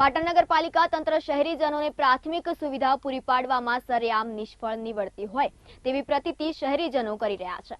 પાટણ નગરપાલિકા તંત્ર શહેરીજનોને પ્રાથમિક સુવિધા પૂરી પાડવામાં સરેઆમ નિષ્ફળ નીવડતી હોય તેવી પ્રતીતિ શહેરીજનો કરી રહ્યા છે.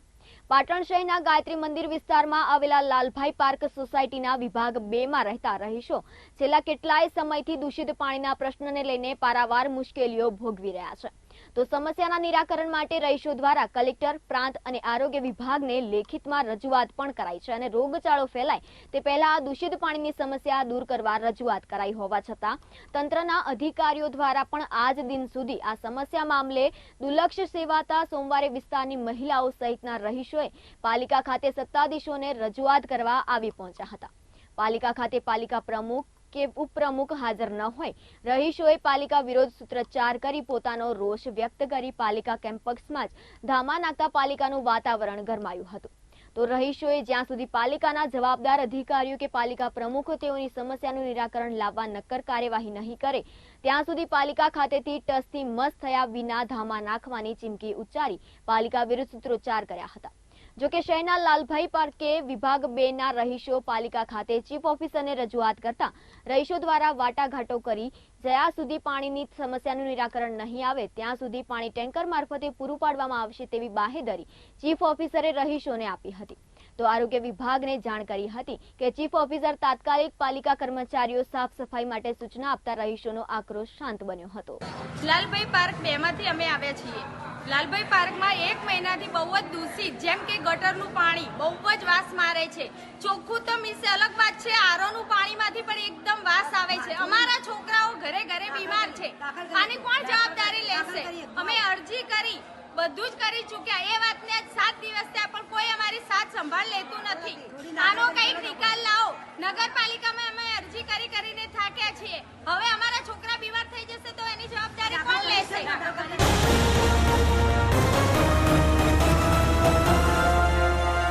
પાટણ શહેરના ગાયત્રી મંદિર વિસ્તારમાં આવેલા લાલભાઈ પાર્ક સોસાયટીના વિભાગ બેમાં રહેતા રહીશો છેલ્લા કેટલાય સમયથી દૂષિત પાણીના પ્રશ્નને લઈને પારાવાર મુશ્કેલીઓ ભોગવી રહ્યા છે. તો સમસ્યાના નિરાકરણ માટે રહીશો દ્વારા કલેક્ટર, પ્રાંત અને આરોગ્ય વિભાગને લેખિતમાં રજૂઆત પણ કરાઈ છે અને રોગચાળો ફેલાય તે પહેલા દૂષિત પાણીની સમસ્યા દૂર કરવા રજૂઆત કરાઈ હોવા છતાં તંત્રના અધિકારીઓ દ્વારા પણ આજ દિન સુધી આ સમસ્યા મામલે દુર્લક્ષ સેવાતા સોમવારે વિસ્તારની મહિલાઓ સહિતના રહીશોએ પાલિકા ખાતે સત્તાધીશોને રજૂઆત કરવા આવી પહોંચ્યા હતા. પાલિકા ખાતે પાલિકા પ્રમુખ કે ઉપપ્રમુખ હાજર ન હોય. રહીશોએ પાલિકા વિરોધ સૂત્રોચ્ચાર કરી પોતાનો રોષ વ્યક્ત કરી પાલિકા કેમ્પસમાં જ ધામા નાખતા પાલિકાનું વાતાવરણ ગરમાયું હતું. તો રહીશોએ જ્યાં સુધી પાલિકાના જવાબદાર અધિકારીઓ કે પાલિકા પ્રમુખો તેઓની સમસ્યાનું નિરાકરણ લાવવા નક્કર કાર્યવાહી નહીં કરે, ત્યાં સુધી પાલિકા ખાતેથી ટસથી મસ્ત થયા વિના ધામા નાખવાની ચીમકી ઉચ્ચારી પાલિકા વિરુદ્ધ સૂત્રોચ્ચાર કર્યા હતા. જો કે શહેરના લાલભાઈ પાર્કે વિભાગ બે ના રહીશો પાલિકા ખાતે ચીફ ઓફિસરને રજૂઆત કરતા રહીશો દ્વારા વાટાઘાટો કરી જ્યાં સુધી પાણીની સમસ્યાનું નિરાકરણ નહીં આવે, ત્યાં સુધી પાણી ટેન્કર મારફતે પૂરું પાડવામાં આવશે તેવી બાહેધરી ચીફ ઓફિસરે રહીશોને આપી હતી. તો આરોગ્ય વિભાગને જાણ કરી હતી કે ચીફ ઓફિસર તાત્કાલિક પાલિકા કર્મચારીઓ સાફ સફાઈ માટે સૂચના આપતા રહીશોનો આક્રોશ શાંત બન્યો હતો. લાલભાઈ પાર્ક બે માંથી અમે આવ્યા છીએ. લાલભાઈ પાર્કમાં એક મહિનાથી બહુ જ દૂષિત, જેમ કે ગટરનું પાણી બહુ જ વાસ મારે છે. ચોખ્ખું તો મીન્સ અલગ વાત છે, આરોનું પાણીમાંથી પણ એકદમ વાસ આવે છે. અમારા છોકરાઓ ઘરે ઘરે બીમાર છે. આની કોણ જવાબદારી લેશે? અમે અરજી કરી, બધું જ કરી ચૂક્યા. એ વાતને આજ સાત દિવસ થયા, પણ કોઈ અમારી સાથ સંભાળ લેતું નથી. આનો કંઈક નિકાલ લાવો. નગરપાલિકામાં અમે અરજી કરી કરીને થાક્યા